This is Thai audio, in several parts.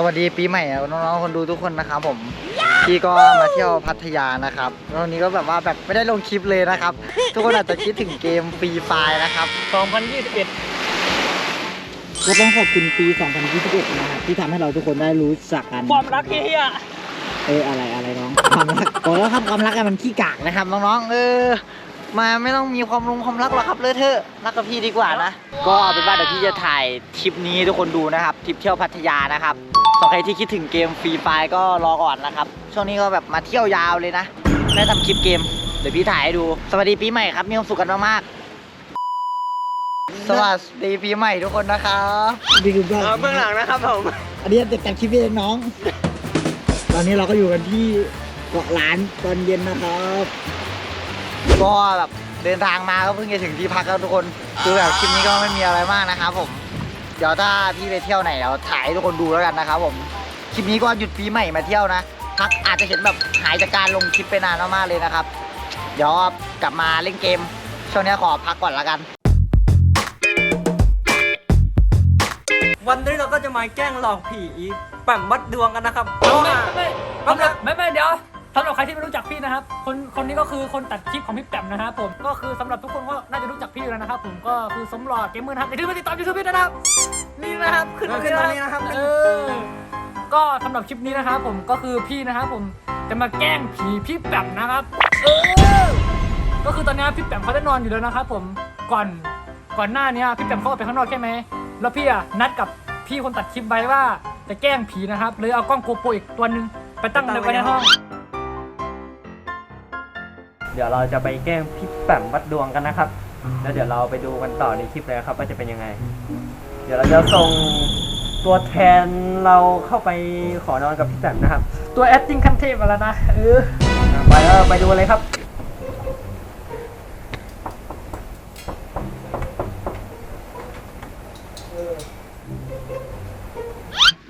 สวัสดีปีใหม่อะน้องๆคนดูทุกคนนะครับผมพี่ก็มาเที่ยวพัทยานะครับแล้ววันนี้ก็แบบว่าแบบไม่ได้ลงคลิปเลยนะครับ ทุกคนอาจจะคิดถึงเกมฟรีไฟนะครับ 2021 ก็ต้องขอบคุณปี 2021 นะครับที่ทำให้เราทุกคนได้รู้จักกัน ความรักเฮียเอออะไรอะไรน้อง ความรักบอกแล้วครับความรักอะมันขี้กากนะครับน้องๆเออ มาไม่ต้องมีความรุงความรักหรอกครับเลยเธอะรักกับพี่ดีกว่านะ ก็เอาเป็นว่าเดี๋ยวพี่จะถ่ายทริปนี้ให้ทุกคนดูนะครับทริปเที่ยวพัทยานะครับ สำหรับใครที่คิดถึงเกมฟรีไฟก็รอก่อนนะครับ ช่วงนี้ก็แบบมาเที่ยวยาวเลยนะ ได้ทำคลิปเกม เดี๋ยวพี่ถ่ายให้ดู สวัสดีปีใหม่ครับ มีความสุขกันมากๆ สวัสดีปีใหม่ทุกคนนะครับดีคุณเออเบื้องหลังนะครับผม อันนี้เด็กแต่งคลิปเองน้อง ตอนนี้เราก็อยู่กันที่เกาะล้านตอนเย็นนะครับก็แบบเดินทางมาก็เพิ่งจะถึงที่พักแล้วทุกคน คือแบบคลิปนี้ก็ไม่มีอะไรมากนะครับผม เดี๋ยวถ้าพี่ไปเที่ยวไหนเราถ่ายให้ทุกคนดูแล้วกันนะครับผมคลิปนี้ก็หยุดปีใหม่มาเที่ยวนะพักอาจจะเห็นแบบหายจากการลงคลิปไปนานมากๆเลยนะครับ เดี๋ยวกลับมาเล่นเกม ช่วงนี้ขอพักก่อนละกัน วันนี้เราก็จะมาแกล้งหลอกผีแปมวัดดวงกันนะครับเพไม่ราะว่าไม่แป๊บนึงไม่ไม่เดี๋ยว สำหรับใครที่ไม่รู้จักพี่นะครับ คนคนนี้ก็คือคนตัดคลิปของพี่แปมนะครับผม ก็คือสำหรับทุกคนก็น่าจะรู้จักพี่อยู่แล้วนะครับผม ก็คือสมหล่อเกมเมอร์นะครับอย่าลืมไปติดตามยูทูบพี่นะครับ นี่นะครับ ขึ้นเออมาขึ้นตรงนี้นะครับ เออ ก็สำหรับคลิปนี้นะครับผม ก็คือพี่นะครับผม จะมาแกล้งผีพี่แปมนะครับ เออ ก็คือตอนนี้พี่แปมเขาได้นอนอยู่แล้วนะครับผม ก่อน ก่อนหน้านี้พี่แปมเขาออกไปข้างนอกใช่ไหม แล้วพี่อะนัดกับพี่คนตัดคลิปไว้ว่าจะแกล้งผีนะครับเลยเอากล้องโกโปรอีกตัวหนึงไปตั้งไว้ในห้องเดี๋ยวเราจะไปแกล้งพี่แปมวัดดวงกันนะครับ แล้วเดี๋ยวเราไปดูกันต่อในคลิปเลยครับ ว่าจะเป็นยังไง เดี๋ยวเราจะส่งตัวแทนเราเข้าไปขอนอนกับพี่แปมนะครับ ตัว acting ขั้นเทพมาแล้วนะเออไปแล้วไปดูเลยครับ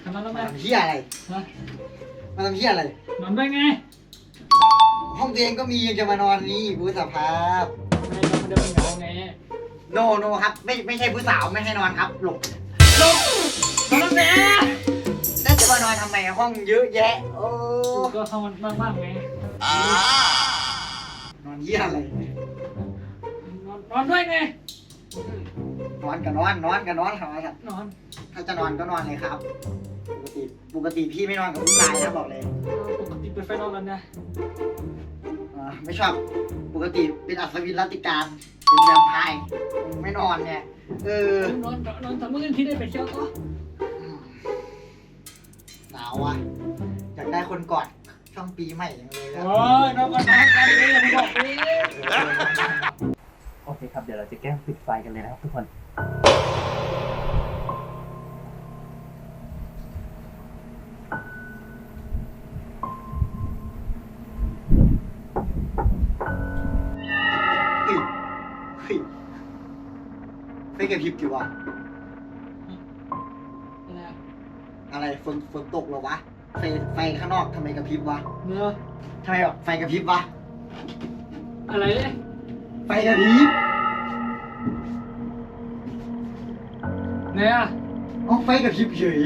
ทำมาแล้วไหมมาทำเฮียอะไร ฮะ มาทำเฮียอะไร นอนด้วยไง ห้องตัวเองก็มียังจะมานอนนี่ผู้สภาพไม่ได้นอนคนเดียวมันเหงาไงโนโนครับ ไม่ไม่ใช่ผู้สาวไม่ให้นอนครับหลบลงนอนแล้วแม่น่าจะมานอนทำไมห้องเยอะแยะโอ้ก็เข้ามันบ้างๆไงนอนเฮียอะไรนอนนอนด้วยไงนอนกับนอนนอนกับนอนทำไมครับนอน ถ้าจะนอนก็นอนเลยครับ ปกติปกติพี่ไม่นอนกับผู้ชายนะบอกเลย ปกติเปิดไฟนอนกันนะอ่าไม่ชอบ ปกติเป็นอัศวินรัตติการเป็นแวมไพร์ไม่นอนเนี่ย เออ นอนนอนทำเมื่อคืนที่ได้ไปเที่ยวก็หนาวอะ อยากได้คนกอดช่วงปีใหม่ยังเลยอะ โอ้ยนอนกันนอนกันเลยอย่าไปบอกเลยโอเคครับ เดี๋ยวเราจะแกล้งปิดไฟกันเลยนะครับทุกคนเอะไรฝนฝนตกเหรอวะ ไฟไฟข้างนอกทำไมกระพริบวะเนื้อทำไมแบบไฟกระพริบวะ อะไรเนี่ยไฟกระพริบเนี่ยอ๋อไฟกระพริบเฉย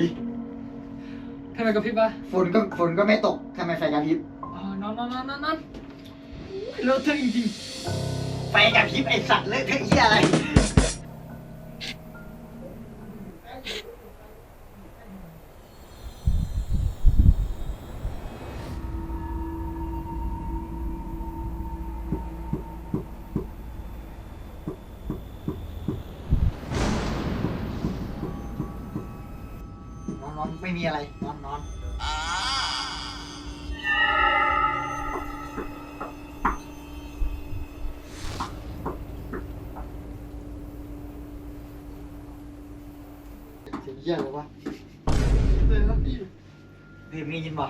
ทำไมกับพี่ปะฝนก็ฝนก็ไม่ตกทำไมไฟกระพริบอ๋อนอนนอนนอนนอนนอนเลอะเทอะจริงไฟกระพริบไอสัตว์เลอะเทอะเหี้ยอะไร อนนอนไม่มีอะไร นอนนอนเสียงเหี้ยเลยวะๆเลยครับพี่เพลงนี้ยินบ่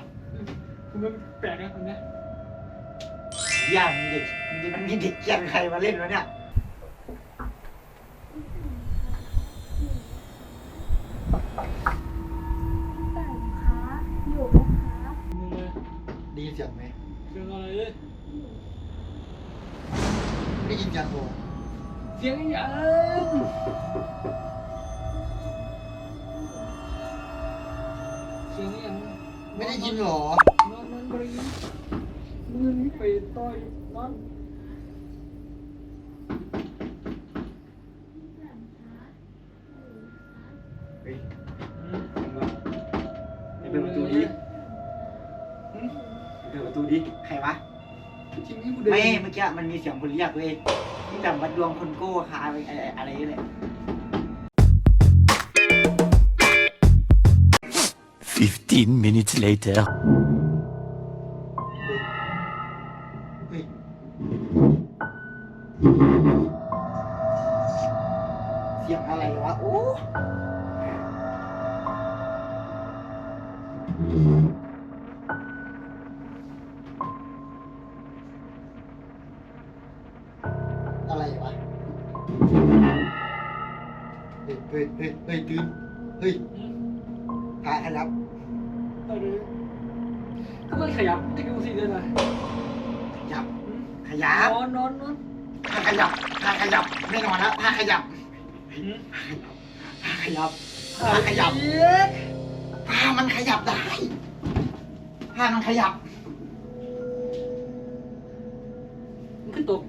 คุณก็แปลกนะคนเนี้ยเหี้ยมีเด็กมีมันมีเด็กเกรียนใครมาเล่นวะเนี่ย นเสียงไหมเสียงอะไรเลยได้ยินเสียงโบเสียงยังเเสียงอย่างไม่ได้ยินหรอ นอนนอนบริยินมือนี้ไปต่อยนอนเปิดประตูดิเปิดประตูดิ ใครวะจริงนี่กูเดินไม่ เมื่อกี้มันมีเสียงคนเรียกเว้ยที่แบบวัดดวงคนโก้คาอะไรอะไรนี่แหละ15 minutes later. เฮ้ยเสียงอะไรวะ โอ้ เฮ้ยเฮ้ยเฮ้ยเฮ้ยตื่นเฮ้ยพาขยับ ก็ไม่ขยับจะดูสิเลยนะขยับ ขยับนอนนอนนอนพาขยับพาขยับไม่นอนแล้วพาขยับพาขยับพาขยับพามันขยับได้พามันขยับมันขึ้นตก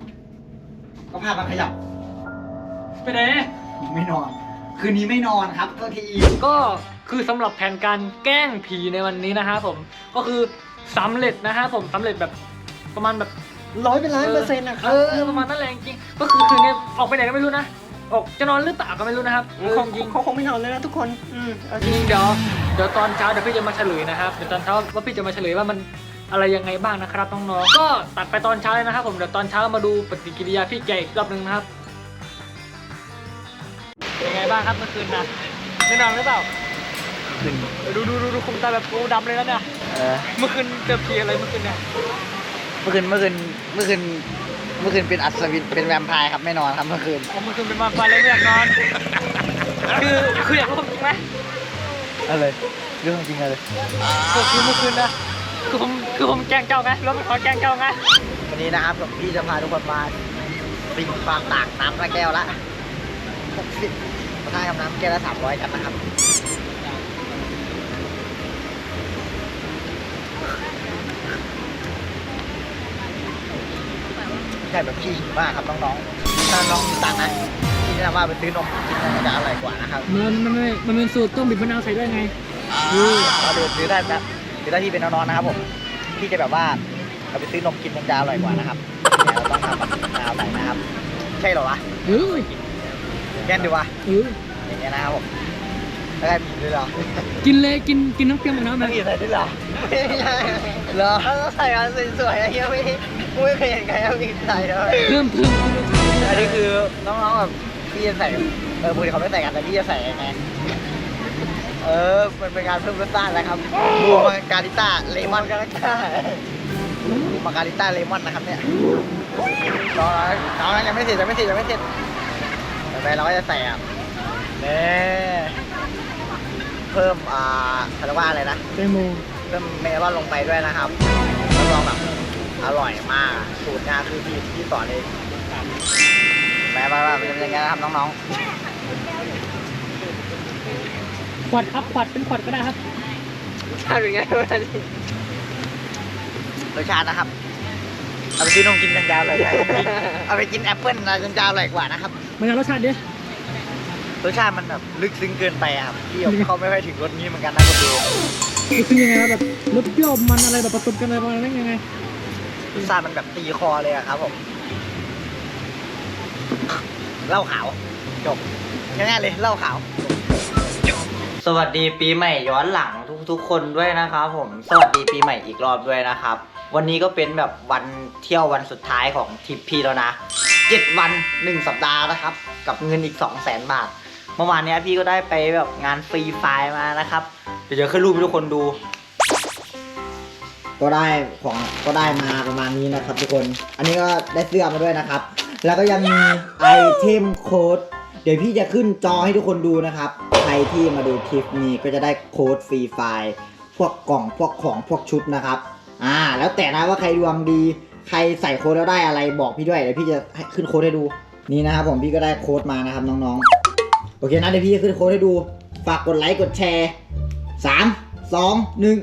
ก็พามันขยับ ไปไหนไม่นอน คืนนี้ไม่นอนครับโทษทีก็คือสำหรับแผนการแกล้งผีในวันนี้นะฮะผมก็คือสำเร็จนะฮะผมสำเร็จแบบประมาณแบบร้อยเป็นล้านเปอร์เซ็นต์นะครับเออประมาณนั้นแหละจริงๆก็คือคืนนี้ออกไปไหนก็ไม่รู้นะออกจะนอนหรือเปล่าก็ไม่รู้นะครับของจริงเขาคงไม่นอนเลยนะทุกคนอืมเอาจริงเดี๋ยวเดี๋ยวตอนเช้าเดี๋ยวพี่จะมาเฉลยนะครับเดี๋ยวตอนเช้าว่าพี่จะมาเฉลยว่ามันอะไรยังไงบ้างนะครับน้องๆก็ตัดไปตอนเช้าเลยนะครับผมเดี๋ยวตอนเช้ามาดูปฏิกิริยาพี่แกอีกรอบหนึ่งนะครับเป็นังไงบ้างครับเมื่อคืนนะได้นอนหรือเปล่าดูดูดูดูคุมตาแบบโอ้ดำเลยแล้วเนี่ยเมื่อคืนเจอผีอะไรเมื่อคืนเนี่ยเมื่อคืนเมื่อคืนเมื่อคืนเมื่อคืนเป็นอัศวินเป็นแวมไพร์ครับไม่นอนครับเมื่อคืนอ๋เมื่อคืนเป็นแวัพไฟเลยไม่อยากนอน คือคืออยากรู้จริงไหมอะไรเรื่องจริงอะไรก็คือเมื่อคืนนะคือผมคือผมแกล้งเจ้าไงแล้วมัขอแกล้งเจ้าไงวันนี้นะครับผมพี่จะพาทุกคนมาปิงฟางตากน้ำพระแก้วละหกสิบ ค่าทำน้ำแก้วละสามร้อยกันนะครับใช่แบบพี่หิวมากครับน้องๆถ้าน้องมีตังนะพี่แนะนำว่าไปซื้อนมกินน่าจะอร่อยกว่านะครับมันมันมันเป็นสูตรต้องบิดมะนาวใส่ได้ไงอือเราดูซื้อได้นะซื้อได้ที่เป็นน้องๆนะครับผมพี่จะแบบว่าเราไปซื้อนมกินมันจะอร่อยกว่านะครับเราต้องทำมะนาวใส่นะครับ ใช่หรอวะเฮ้ย แก้นดีวะเอออย่างเงี้ยนะครับผมแล้วก็มีด้วยเหรอกินเลยกินกินน้ำเปรี้ยวกับน้ำไหมมีใส่ด้วยเหรอไม่ใช่เหรอต้องใส่อันสวยๆอะไรเงี้ยไม่กูไม่เคยเห็นใครเอามีใส่เลยเพิ่มเพิ่มอันนี้คือน้องๆแบบพี่จะใส่เออปกติเขาไม่ใส่กันแต่พี่จะใส่ยังไงเออมันเป็นการเพิ่มรสชาตินะครับบูมาการิต้าเลมอนการิต้าบูมาการิต้าเลมอนนะครับเนี่ยน้องๆน้องๆยังไม่เสร็จยังไม่เสร็จยังไม่เสร็จต่อ ไปเราก็จะใส่อะเนี่ยเพิ่มอ่าเขาเรียกว่าอะไรนะเตโมเพิ่มเมลอนลงไปด้วยนะครับรับรองแบบอร่อยมากสูตรงานคือพี่พี่สอนเองแม้ว่าว่าเป็นยังไงนะครับน้องขวดครับขวดเป็นขวดก็ได้ครับๆรสชาติเป็นไงรสชาตินะครับ เอาไปซื้อนมกินกันยาวเลย เอาไปกินแอปเปิ้ลนะจนยาวเลยกว่านะครับ มันจะรสชาติดิรสชาติมันแบบลึกซึ้งเกินไปอะครับพี่เขาไม่ค่อยถึงรสนี้เหมือนกันนะคุณดูมันคือยังไงครับแบบรสเปรี้ยวมันอะไรแบบผสมกันอะไรประมาณนั้นยังไงรสชาติมันแบบตีคอเลยอะครับผมเหล้าขาวจบง่ายๆเลยเหล้าขาวสวัสดีปีใหม่ย้อนหลังทุกๆ คนด้วยนะครับผม สวัสดีปีใหม่อีกรอบด้วยนะครับ วันนี้ก็เป็นแบบวันเที่ยววันสุดท้ายของทริปพี่แล้วนะ 7 วัน 1 สัปดาห์นะครับ กับเงินอีก 2 0 0แสนบาท เมื่อวานเนี้ยพี่ก็ได้ไปแบบงานฟรีไฟล์มานะครับ เดี๋ยวจะขึ้นรูปให้ทุกคนดู ก็ได้ของก็ได้มาประมาณนี้นะครับทุกคน อันนี้ก็ได้เสื้อมาด้วยนะครับ แล้วก็ยังมีไอเทมโค้ด เดี๋ยวพี่จะขึ้นจอให้ทุกคนดูนะครับ ใครที่มาดูคลิปนี้ก็จะได้โค้ดฟรีไฟล์ พวกกล่องพวกของพวกชุดนะครับ อ่า แล้วแต่นะว่าใครดวงดี ใครใส่โค้ดแล้วได้อะไรบอกพี่ด้วยเดี๋ยวพี่จะให้ขึ้นโค้ดให้ดูนี่นะครับผมพี่ก็ได้โค้ดมานะครับน้องๆ โอเคนะเดี๋ยวพี่จะขึ้นโค้ดให้ดู ฝากกดไลค์กดแชร์3สองหนึ่ง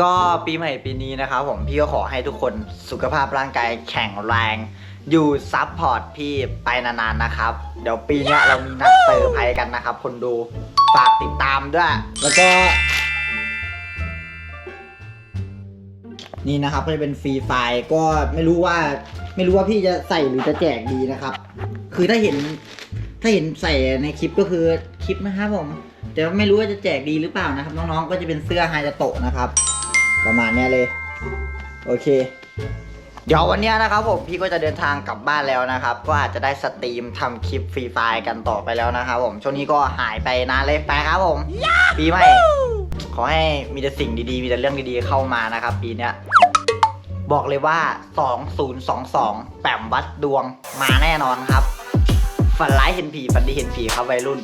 ก็ปีใหม่ปีนี้นะครับผมพี่ก็ขอให้ทุกคนสุขภาพร่างกายแข็งแรง อยู่ซับพอร์ตพี่ไปนานๆนะครับ เดี๋ยวปีเนี้ยเรามีนัดเซอร์ไพรส์กันนะครับ คนดูฝากติดตามด้วย แล้วก็ นี่นะครับก็จะเป็นฟรีไฟล์ก็ไม่รู้ว่าไม่รู้ว่าพี่จะใส่หรือจะแจกดีนะครับ คือถ้าเห็นถ้าเห็นใส่ในคลิปก็คือคลิปนะครับผมแต่ว่าไม่รู้ว่าจะแจกดีหรือเปล่านะครับ น้องๆก็จะเป็นเสื้อไฮจะโตะนะครับ ประมาณนี้เลย โอเค เดี๋ยววันนี้นะครับผมพี่ก็จะเดินทางกลับบ้านแล้วนะครับ ก็อาจจะได้สตรีมทำคลิปฟรีไฟล์กันต่อไปแล้วนะครับผมช่วงนี้ก็หายไปนานเลยไปครับผมปีใหม่ ขอให้มีแต่สิ่งดีๆ มีแต่เรื่องดีๆเข้ามานะครับ ปีเนี้ยบอกเลยว่า 2022 แปมวัดดวงมาแน่นอนครับ ฝันร้ายเห็นผี ฝันดีเห็นผีครับวัยรุ่น